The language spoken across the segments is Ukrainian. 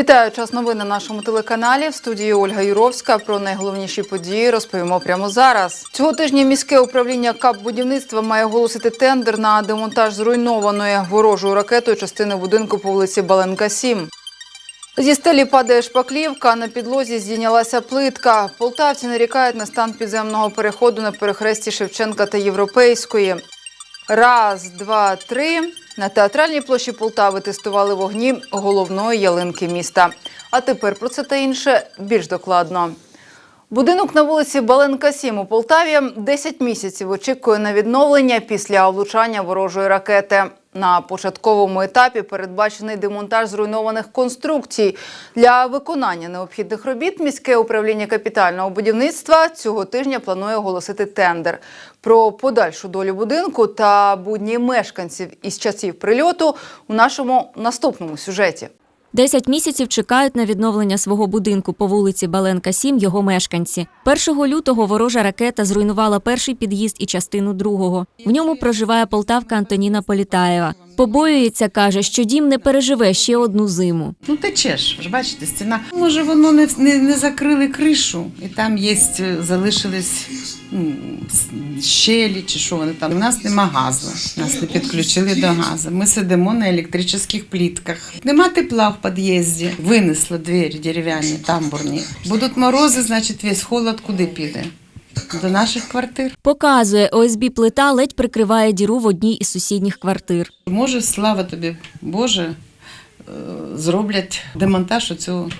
Вітаю час новин на нашому телеканалі. В студії Ольга Юровська. Про найголовніші події розповімо прямо зараз. Цього тижня міське управління КАП будівництва має оголосити тендер на демонтаж зруйнованої ворожою ракетою частини будинку по вулиці Баленка 7. Зі стелі падає шпаклівка, на підлозі здійнялася плитка. Полтавці нарікають на стан підземного переходу на перехресті Шевченка та Європейської. Раз, два, три. На театральній площі Полтави тестували вогні головної ялинки міста. А тепер про це та інше більш докладно. Будинок на вулиці Баленка 7 у Полтаві 10 місяців очікує на відновлення після влучання ворожої ракети. На початковому етапі передбачений демонтаж зруйнованих конструкцій. Для виконання необхідних робіт міське управління капітального будівництва цього тижня планує оголосити тендер. Про подальшу долю будинку та будні мешканців із часів прильоту у нашому наступному сюжеті. Десять місяців чекають на відновлення свого будинку по вулиці Баленка 7 його мешканці. 1 лютого ворожа ракета зруйнувала перший під'їзд і частину другого. В ньому проживає полтавка Антоніна Політаєва. Побоюється, каже, що дім не переживе ще одну зиму. Ну течеш, ж бачите, стіна. Може, воно не, не, не закрили кришу, і там є, е, залишились щелі чи що вони там. У нас нема газу, нас не підключили до газу. Ми сидимо на електричних плітках. Нема тепла в під'їзді. Винесли двері дерев'яні, тамбурні. Будуть морози, значить, весь холод куди піде? До наших квартир. Показує, ОСБ плита ледь прикриває діру в одній із сусідніх квартир. Може, слава тобі, Боже, е, зроблять демонтаж цього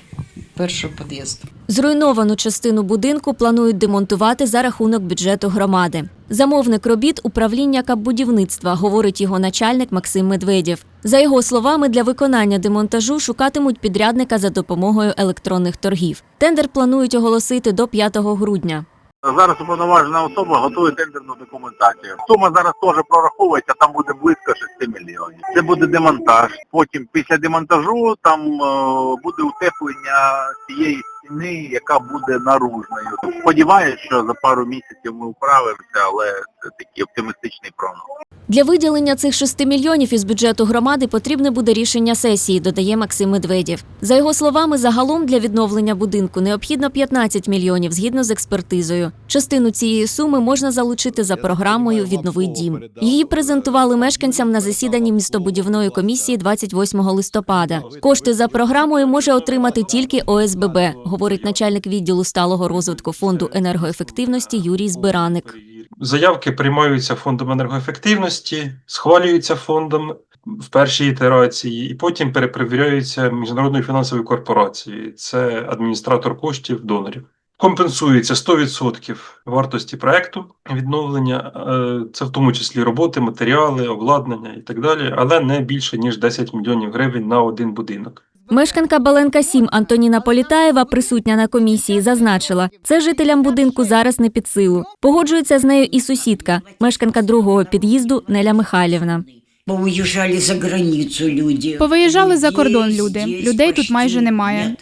першого під'їзду. Зруйновану частину будинку планують демонтувати за рахунок бюджету громади. Замовник робіт управління капбудівництва, говорить його начальник Максим Медведєв. За його словами, для виконання демонтажу шукатимуть підрядника за допомогою електронних торгів. Тендер планують оголосити до 5 грудня. Зараз уповноважена особа готує тендерну документацію. Сума зараз теж прораховується, там буде близько 6 мільйонів. Це буде демонтаж. Потім після демонтажу там е, буде утеплення цієї стіни, яка буде наружною. Сподіваюся, що за пару місяців ми вправимося, але такий оптимістичний прогноз. Для виділення цих 6 мільйонів із бюджету громади потрібне буде рішення сесії, додає Максим Медведєв. За його словами, загалом для відновлення будинку необхідно 15 мільйонів згідно з експертизою. Частину цієї суми можна залучити за програмою Віднови дім. Її презентували мешканцям на засіданні містобудівної комісії 28 листопада. Кошти за програмою може отримати тільки ОСББ, говорить начальник відділу сталого розвитку фонду енергоефективності Юрій Збираник. Заявки приймаються фондом енергоефективності, схвалюються фондом в першій ітерації, і потім перепровіряються міжнародною фінансовою корпорацією. Це адміністратор коштів донорів. Компенсується 100% вартості проекту відновлення, е, це в тому числі роботи, матеріали, обладнання і так далі, але не більше ніж 10 мільйонів гривень на один будинок. Мешканка Баленка 7 Антоніна Політаєва, присутня на комісії, зазначила, це жителям будинку зараз не під силу. Погоджується з нею і сусідка, мешканка другого під'їзду Неля Михайлівна. Поуїжджали за границю люди. Повиїжджали за кордон люди. Людей тут майже немає.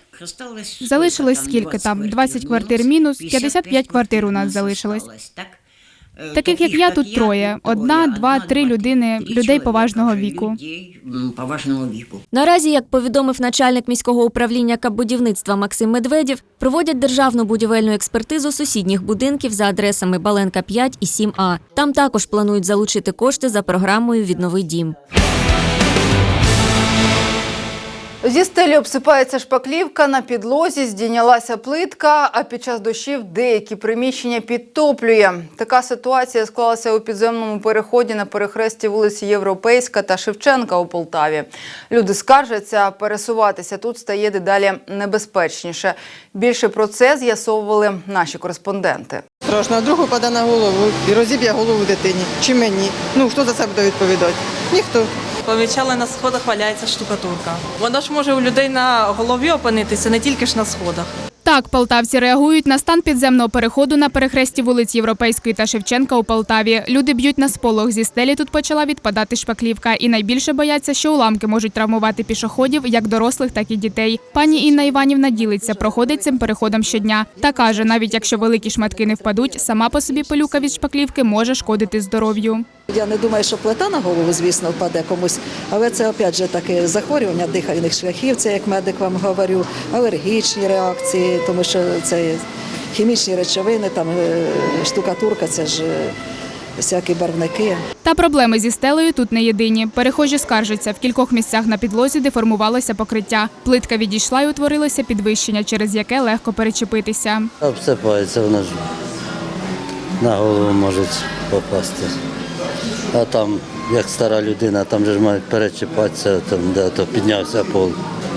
Залишилось скільки там? 20 квартир мінус, 55 квартир у нас залишилось. Так? Таких, як я, тут троє. Одна, два, три людини, людей поважного віку. Поважного віку. Наразі, як повідомив начальник міського управління капбудівництва Максим Медведєв, проводять державну будівельну експертизу сусідніх будинків за адресами Баленка 5 і 7А. Там також планують залучити кошти за програмою Віднови дім. Зі стелі обсипається шпаклівка, на підлозі здійнялася плитка, а під час дощів деякі приміщення підтоплює. Така ситуація склалася у підземному переході на перехресті вулиці Європейська та Шевченка у Полтаві. Люди скаржаться, пересуватися тут стає дедалі небезпечніше. Більше про це з'ясовували наші кореспонденти. Страшно, вдруг упаде на голову і розіб'є голову дитині. Чи мені? Ну, хто за це буде відповідати? Ніхто. Помічали на сходах валяється штукатурка. Вона ж може у людей на голові опинитися не тільки ж на сходах. Так, полтавці реагують на стан підземного переходу на перехресті вулиць Європейської та Шевченка у Полтаві. Люди б'ють на сполох. Зі стелі тут почала відпадати шпаклівка. І найбільше бояться, що уламки можуть травмувати пішоходів, як дорослих, так і дітей. Пані Інна Іванівна ділиться, проходить цим переходом щодня. Та каже, навіть якщо великі шматки не впадуть, сама по собі пилюка від шпаклівки може шкодити здоров'ю. Я не думаю, що плита на голову, звісно, впаде комусь, але це опять же таке захворювання дихальних шляхів, це як медик вам говорю, алергічні реакції, тому що це хімічні речовини, там е, штукатурка, це ж е, всякі барвники. Та проблеми зі стелею тут не єдині. Перехожі скаржаться, в кількох місцях на підлозі деформувалося покриття. Плитка відійшла і утворилося підвищення, через яке легко перечепитися. Обсипається, воно ж на голову може попасти. А там, як стара людина, там же ж має перечіпатися, там, де то піднявся пол.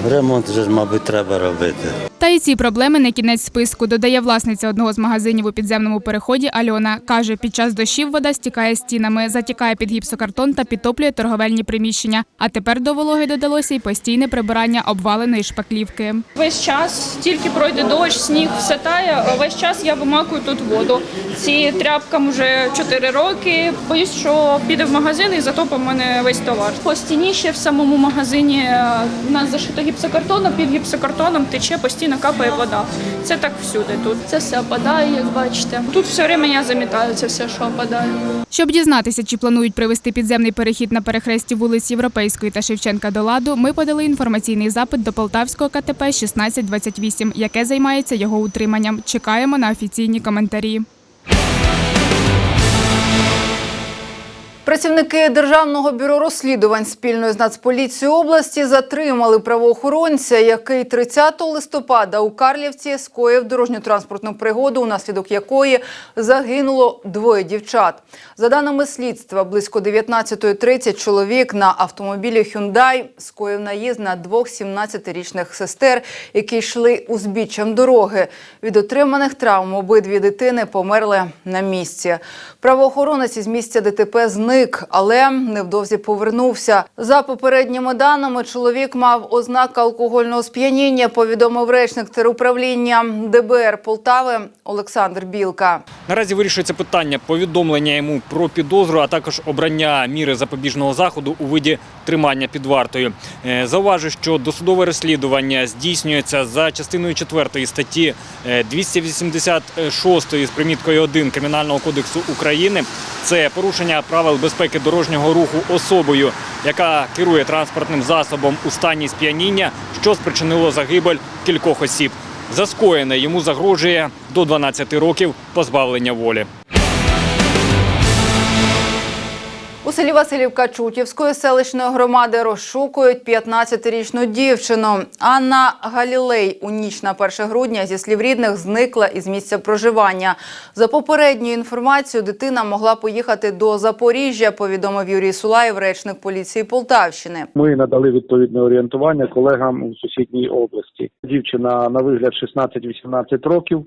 Ремонт же ж, мабуть, треба робити. Та і ці проблеми не кінець списку, додає власниця одного з магазинів у підземному переході Альона. Каже, під час дощів вода стікає стінами, затікає під гіпсокартон та підтоплює торговельні приміщення. А тепер до вологи додалося й постійне прибирання обваленої шпаклівки. Весь час тільки пройде дощ, сніг все тає. Весь час я вимакую тут воду. Ці тряпкам вже 4 роки. Боюсь, що піде в магазин і затопить мене весь товар. По стіні ще в самому магазині е, у нас зашито гіпсокартоном, під гіпсокартоном тече постійно капає вода. Це так всюди тут. Це все опадає, як бачите. Тут все время я замітаю це все, що опадає. Щоб дізнатися, чи планують привести підземний перехід на перехресті вулиць Європейської та Шевченка до ладу, ми подали інформаційний запит до Полтавського КТП 1628, яке займається його утриманням. Чекаємо на офіційні коментарі. Працівники Державного бюро розслідувань спільно з Нацполіцією області затримали правоохоронця, який 30 листопада у Карлівці скоїв дорожньо-транспортну пригоду, унаслідок якої загинуло двоє дівчат. За даними слідства, близько 19.30 чоловік на автомобілі Hyundai скоїв наїзд на двох 17-річних сестер, які йшли узбіччям дороги. Від отриманих травм обидві дитини померли на місці. Правоохоронець із місця ДТП зник, але невдовзі повернувся. За попередніми даними, чоловік мав ознаки алкогольного сп'яніння, повідомив речник теруправління ДБР Полтави Олександр Білка. Наразі вирішується питання повідомлення йому про підозру, а також обрання міри запобіжного заходу у виді тримання під вартою. Е, Зауважу, що досудове розслідування здійснюється за частиною 4 статті е, 286 з приміткою 1 Кримінального кодексу України. Це порушення правил безпеки дорожнього руху особою, яка керує транспортним засобом у стані сп'яніння, що спричинило загибель кількох осіб. За скоєне йому загрожує до 12 років позбавлення волі. Селі Василівка Чутівської селищної громади розшукують 15-річну дівчину. Анна Галілей у ніч на 1 грудня зі слів рідних зникла із місця проживання. За попередньою інформацією, дитина могла поїхати до Запоріжжя, повідомив Юрій Сулаєв, речник поліції Полтавщини. Ми надали відповідне орієнтування колегам у сусідній області. Дівчина на вигляд 16-18 років,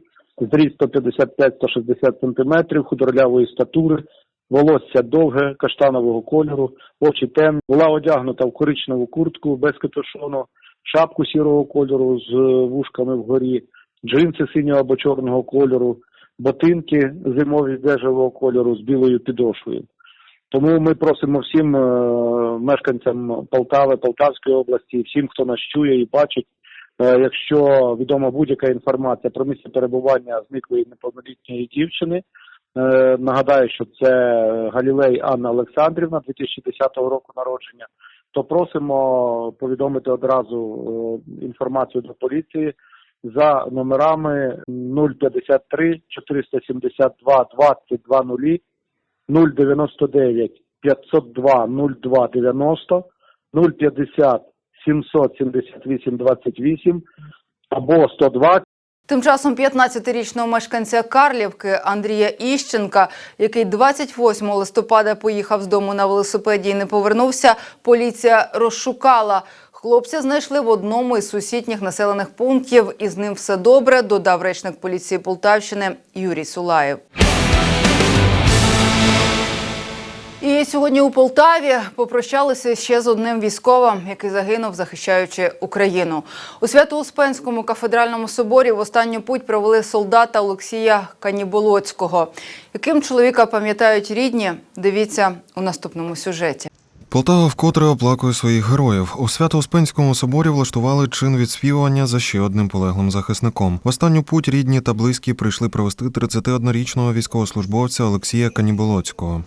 зріст 155-160 сантиметрів, худорлявої статури, волосся довге, каштанового кольору, очі темні. Була одягнута в коричневу куртку без капюшону, шапку сірого кольору з е, вушками вгорі, джинси синього або чорного кольору, ботинки зимові бежевого кольору з білою підошвою. Тому ми просимо всім е, мешканцям Полтави, Полтавської області, всім, хто нас чує і бачить, е, якщо відома будь-яка інформація про місце перебування зниклої неповнолітньої дівчини. Е, нагадаю, що це Галілей Анна Олександрівна 2010 року народження. То просимо повідомити одразу е, інформацію до поліції за номерами 053 472 20 099 502 02 90 050 778 28 або 102 Тим часом 15-річного мешканця Карлівки Андрія Іщенка, який 28 листопада поїхав з дому на велосипеді і не повернувся, поліція розшукала. Хлопця знайшли в одному із сусідніх населених пунктів, і з ним все добре, додав речник поліції Полтавщини Юрій Сулаєв. І сьогодні у Полтаві попрощалися ще з одним військовим, який загинув, захищаючи Україну. У Свято-Успенському кафедральному соборі в останню путь провели солдата Олексія Каніболоцького. Яким чоловіка пам'ятають рідні? Дивіться у наступному сюжеті. Полтава вкотре оплакує своїх героїв. У Свято-Успенському соборі влаштували чин відспівування за ще одним полеглим захисником. В останню путь рідні та близькі прийшли провести 31-річного військовослужбовця Олексія Каніболоцького.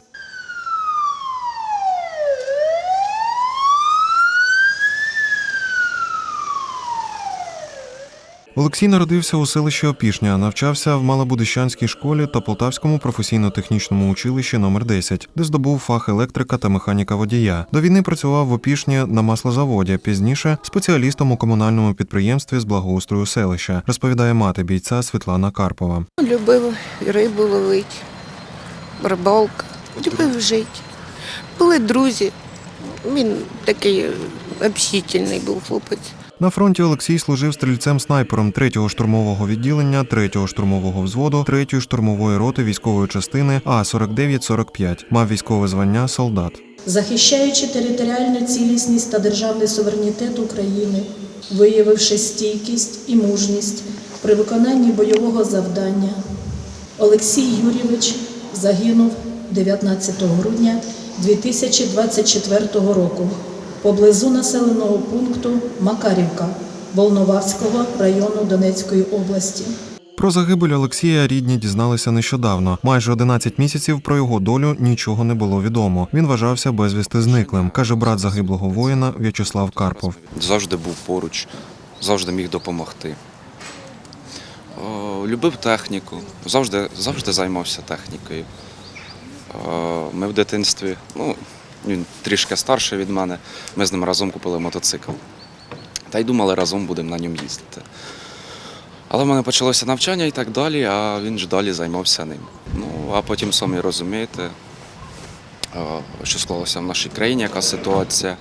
Олексій народився у селищі Опішня, навчався в Малобудищанській школі та Полтавському професійно-технічному училищі номер 10 де здобув фах електрика та механіка водія. До війни працював в Опішні на маслозаводі. Пізніше спеціалістом у комунальному підприємстві з благоустрою селища, розповідає мати бійця Світлана Карпова. Любив рибу ловити, рибалка, любив жити. Були друзі. Він такий общительний був хлопець. На фронті Олексій служив стрільцем-снайпером 3-го штурмового відділення, 3-го штурмового взводу, 3-ї штурмової роти військової частини А-49-45. Мав військове звання солдат. захищаючи територіальну цілісність та державний суверенітет України, виявивши стійкість і мужність при виконанні бойового завдання, Олексій Юрійович загинув 19 грудня 2024 року поблизу населеного пункту Макарівка Волноварського району Донецької області. Про загибель Олексія рідні дізналися нещодавно. Майже 11 місяців про його долю нічого не було відомо. Він вважався безвісти зниклим, каже брат загиблого воїна В'ячеслав Карпов. Завжди був поруч, завжди міг допомогти. О, любив техніку, завжди, завжди займався технікою. О, ми в дитинстві, ну, він трішки старший від мене, ми з ним разом купили мотоцикл. Та й думали, разом будемо на ньому їздити. Але в мене почалося навчання і так далі, а він ж далі займався ним. Ну, а потім самі розумієте, що склалося в нашій країні, яка ситуація.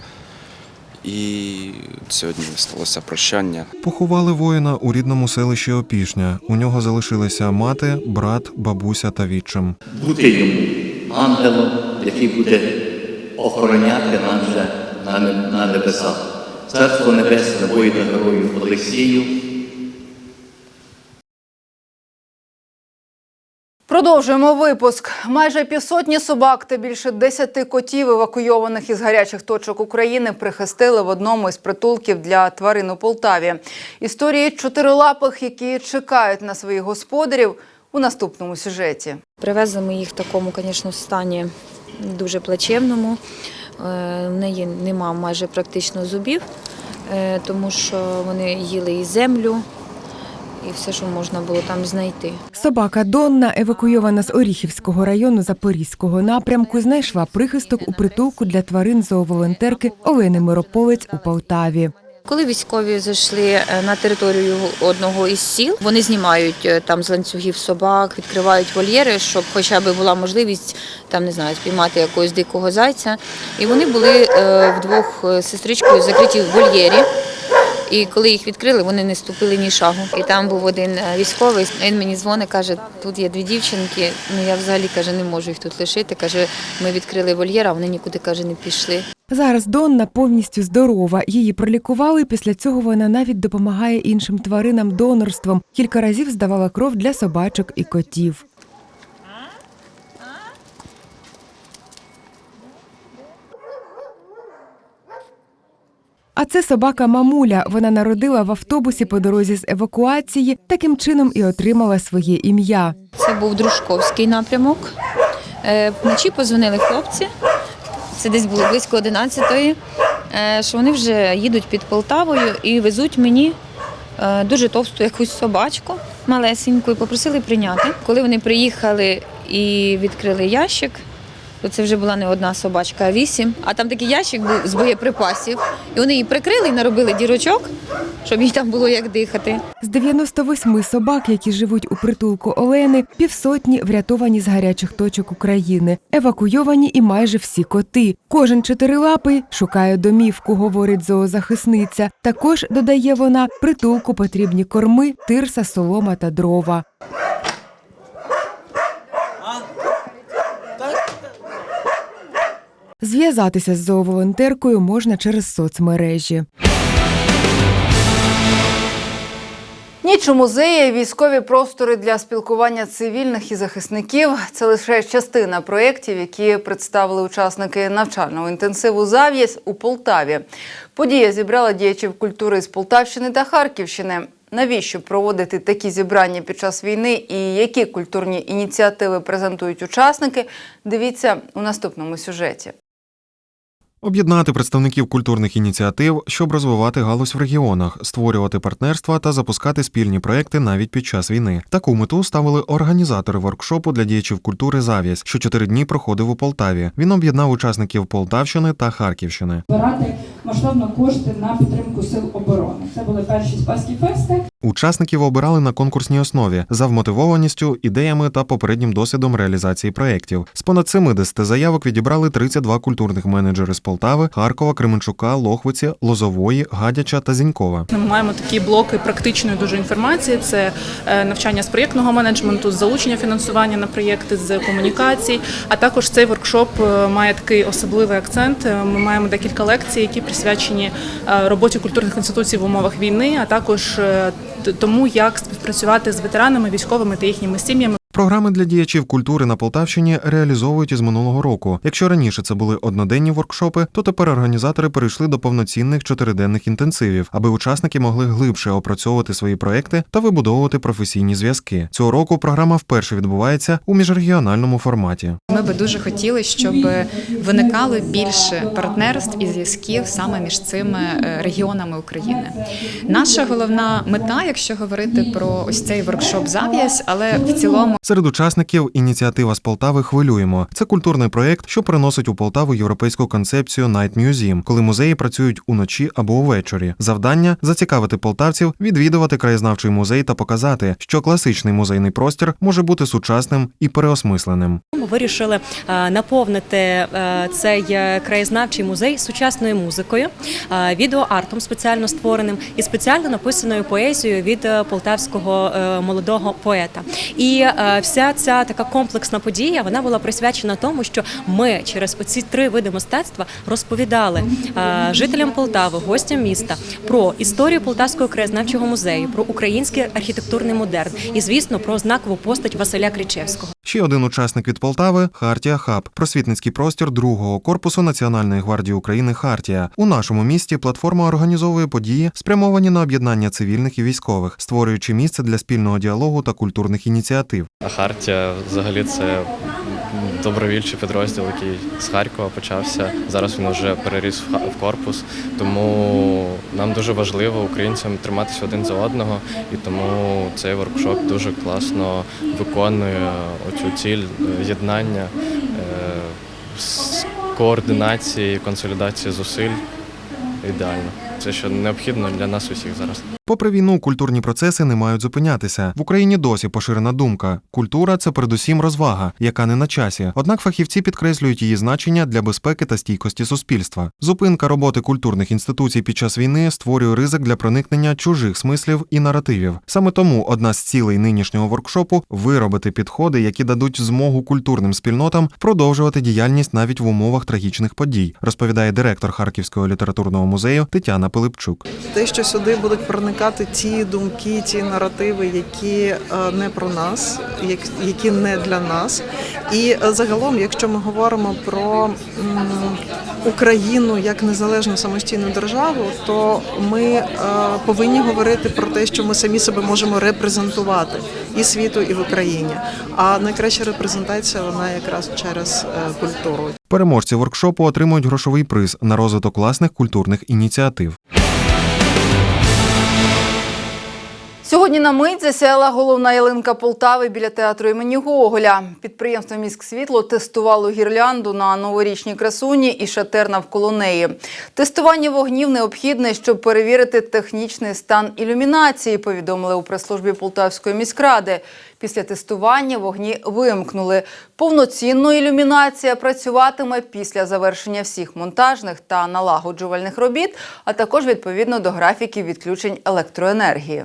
І сьогодні сталося прощання. Поховали воїна у рідному селищі Опішня. У нього залишилися мати, брат, бабуся та відчим. бути йому ангелом, який буде охороняти нас вже на, на небесах. Царство Небесне воїну герою Олексію. Продовжуємо випуск. Майже півсотні собак та більше десяти котів, евакуйованих із гарячих точок України, прихистили в одному із притулків для тварин у Полтаві. Історії чотирилапих, які чекають на своїх господарів, у наступному сюжеті. Привезли ми їх в такому, звісно, стані дуже плачевному. Е, В неї нема майже практично зубів, е, тому що вони їли і землю, і все, що можна було там знайти. Собака Донна, евакуйована з Оріхівського району Запорізького напрямку, знайшла прихисток у притулку для тварин зооволонтерки Олени Мирополець у Полтаві. Коли військові зайшли е, на територію одного із сіл, вони знімають е, там з ланцюгів собак, відкривають вольєри, щоб хоча б була можливість там не знаю, спіймати якогось дикого зайця. І вони були е, вдвох з сестричкою закриті в вольєрі. І коли їх відкрили, вони не ступили ні шагу. І там був один е, військовий. Він мені дзвонить, каже, тут є дві дівчинки. Ну я взагалі каже, не можу їх тут лишити. Каже, ми відкрили вольєр, а вони нікуди каже, не пішли. Зараз Донна повністю здорова. Її пролікували. Після цього вона навіть допомагає іншим тваринам донорством. Кілька разів здавала кров для собачок і котів. Це собака Мамуля. Вона народила в автобусі по дорозі з евакуації. Таким чином і отримала своє ім'я. Це був Дружковський напрямок. Е, Вночі позвонили хлопці. Це десь було близько 11-ї, е, що вони вже їдуть під Полтавою і везуть мені е, дуже товсту якусь собачку малесеньку і попросили прийняти. Коли вони приїхали і відкрили ящик, то це вже була не одна собачка, а вісім. А там такий ящик був з боєприпасів. І вони її прикрили і наробили дірочок, щоб їй там було як дихати. З 98 собак, які живуть у притулку Олени, півсотні врятовані з гарячих точок України, евакуйовані і майже всі коти. Кожен чотирилапий шукає домівку, говорить зоозахисниця. Також додає вона, притулку потрібні корми, тирса, солома та дрова. Зв'язатися з зооволонтеркою можна через соцмережі. Ніч у музеї, військові простори для спілкування цивільних і захисників це лише частина проєктів, які представили учасники навчального інтенсиву Зав'язь у Полтаві. Подія зібрала діячів культури з Полтавщини та Харківщини. Навіщо проводити такі зібрання під час війни і які культурні ініціативи презентують учасники? Дивіться у наступному сюжеті. Об'єднати представників культурних ініціатив, щоб розвивати галузь в регіонах, створювати партнерства та запускати спільні проекти навіть під час війни. Таку мету ставили організатори воркшопу для діячів культури Зав'язь, що чотири дні проходив у Полтаві. Він об'єднав учасників Полтавщини та Харківщини. збирати масштабно кошти на підтримку сил оборони. Це були перші спаські фести. Учасників обирали на конкурсній основі за вмотивованістю, ідеями та попереднім досвідом реалізації проєктів. З понад 70 заявок відібрали 32 культурних менеджери з Полтави, Харкова, Кременчука, Лохвиці, Лозової, Гадяча та Зінькова. Ми маємо такі блоки практичної дуже інформації: це е, навчання з проєктного менеджменту, з залучення фінансування на проєкти, з комунікацій. А також цей воркшоп е, має такий особливий акцент. Е, Ми маємо декілька лекцій, які присвячені роботі культурних інституцій в умовах війни, а також тому, як співпрацювати з ветеранами, військовими та їхніми сім'ями. Програми для діячів культури на Полтавщині реалізовують із минулого року. Якщо раніше це були одноденні воркшопи, то тепер організатори перейшли до повноцінних чотириденних інтенсивів, аби учасники могли глибше опрацьовувати свої проекти та вибудовувати професійні зв'язки. Цього року програма вперше відбувається у міжрегіональному форматі. Ми би дуже хотіли, щоб виникало більше партнерств і зв'язків саме між цими е, регіонами України. Наша головна мета, якщо говорити про ось цей воркшоп зав'язь, але в цілому Серед учасників ініціатива з Полтави хвилюємо. Це культурний проєкт, що приносить у Полтаву європейську концепцію Night Museum, коли музеї працюють уночі або увечері. Завдання зацікавити полтавців, відвідувати краєзнавчий музей та показати, що класичний музейний простір може бути сучасним і переосмисленим. Ми вирішили е, наповнити е, цей е, краєзнавчий музей сучасною музикою, відеоартом спеціально створеним і спеціально написаною поезією від полтавського молодого поета. І вся ця така комплексна подія вона була присвячена тому, що ми через оці три види мистецтва розповідали жителям Полтави, гостям міста про історію Полтавського краєзнавчого музею, про український архітектурний модерн і, звісно, про знакову постать Василя Кричевського. Ще один учасник від Полтави Хартія Хаб, просвітницький простір другого корпусу Національної гвардії України Хартія. У нашому місті платформа організовує події, спрямовані на об'єднання цивільних і військових, створюючи місце для спільного діалогу та культурних ініціатив. А Хартія взагалі це добровільчий підрозділ, який з Харкова почався. Зараз він вже переріс в корпус. Тому нам дуже важливо українцям триматися один за одного, і тому цей воркшоп дуже класно виконує оцю ціль єднання, е, координації, консолідації зусиль. Ідеально. Це що необхідно для нас усіх зараз. Попри війну, культурні процеси не мають зупинятися. В Україні досі поширена думка: культура це передусім розвага, яка не на часі. Однак фахівці підкреслюють її значення для безпеки та стійкості суспільства. Зупинка роботи культурних інституцій під час війни створює ризик для проникнення чужих смислів і наративів. Саме тому одна з цілей нинішнього воркшопу виробити підходи, які дадуть змогу культурним спільнотам продовжувати діяльність навіть в умовах трагічних подій, розповідає директор Харківського літературного музею Тетяна Пилипчук. те, що сюди будуть проникати ті думки, ті наративи, які е, не про нас, як- які не для нас. І е, загалом, якщо ми говоримо про Україну як незалежну самостійну державу, то ми е, повинні говорити про те, що ми самі себе можемо репрезентувати і світу, і в Україні. А найкраща репрезентація вона якраз через культуру. Переможці воркшопу отримують грошовий приз на розвиток власних культурних ініціатив. Сьогодні на мить засяяла головна ялинка Полтави біля театру імені Гоголя. Підприємство «Міськсвітло» тестувало гірлянду на новорічній красуні і шатер навколо неї. Тестування вогнів необхідне, щоб перевірити технічний стан ілюмінації, повідомили у прес-службі Полтавської міськради. Після тестування вогні вимкнули. Повноцінно ілюмінація працюватиме після завершення всіх монтажних та налагоджувальних робіт, а також відповідно до графіків відключень електроенергії.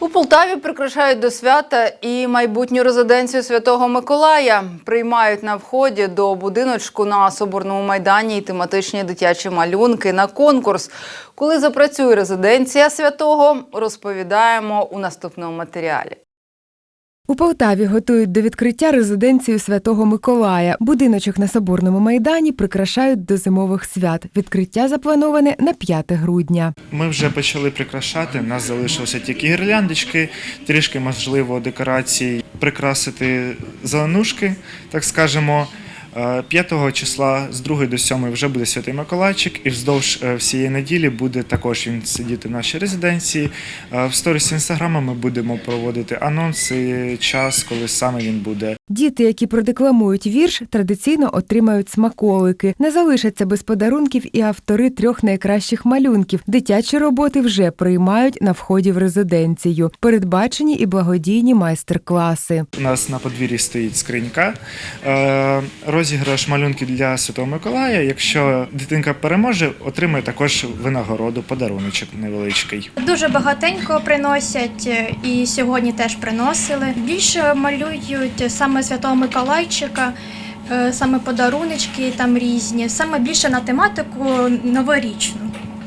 У Полтаві прикрашають до свята і майбутню резиденцію Святого Миколая. Приймають на вході до будиночку на Соборному майдані і тематичні дитячі малюнки на конкурс. Коли запрацює резиденція святого, розповідаємо у наступному матеріалі. У Полтаві готують до відкриття резиденцію Святого Миколая. Будиночок на Соборному майдані прикрашають до зимових свят. Відкриття заплановане на 5 грудня. Ми вже почали прикрашати. Нас залишилися тільки гірляндочки, трішки можливо декорації прикрасити зеленушки, так скажемо. Е, 5 числа з 2 до 7 вже буде Святий Миколайчик, і вздовж е, всієї неділі буде також він сидіти в нашій резиденції. Е, В сторісі інстаграма ми будемо проводити анонси, час, коли саме він буде. Діти, які продекламують вірш, традиційно отримають смаколики. Не залишаться без подарунків і автори трьох найкращих малюнків. Дитячі роботи вже приймають на вході в резиденцію. Передбачені і благодійні майстер-класи. У нас на подвір'ї стоїть скринька. Розіграш малюнків для Святого Миколая. Якщо дитинка переможе, отримає також винагороду, подаруночок невеличкий. Дуже багатенько приносять е, і сьогодні теж приносили. Більше малюють саме Святого Миколайчика, е, саме подаруночки там різні, саме більше на тематику новорічну.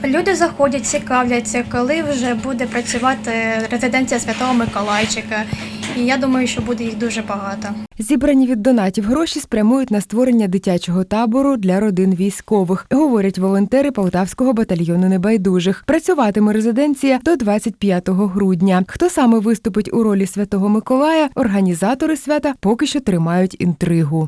Люди заходять, цікавляться, коли вже буде працювати резиденція Святого Миколайчика. І я думаю, що буде їх дуже багато. Зібрані від донатів гроші спрямують на створення дитячого табору для родин військових, говорять волонтери Полтавського батальйону небайдужих. Працюватиме резиденція до 25 грудня. Хто саме виступить у ролі Святого Миколая, організатори свята поки що тримають інтригу.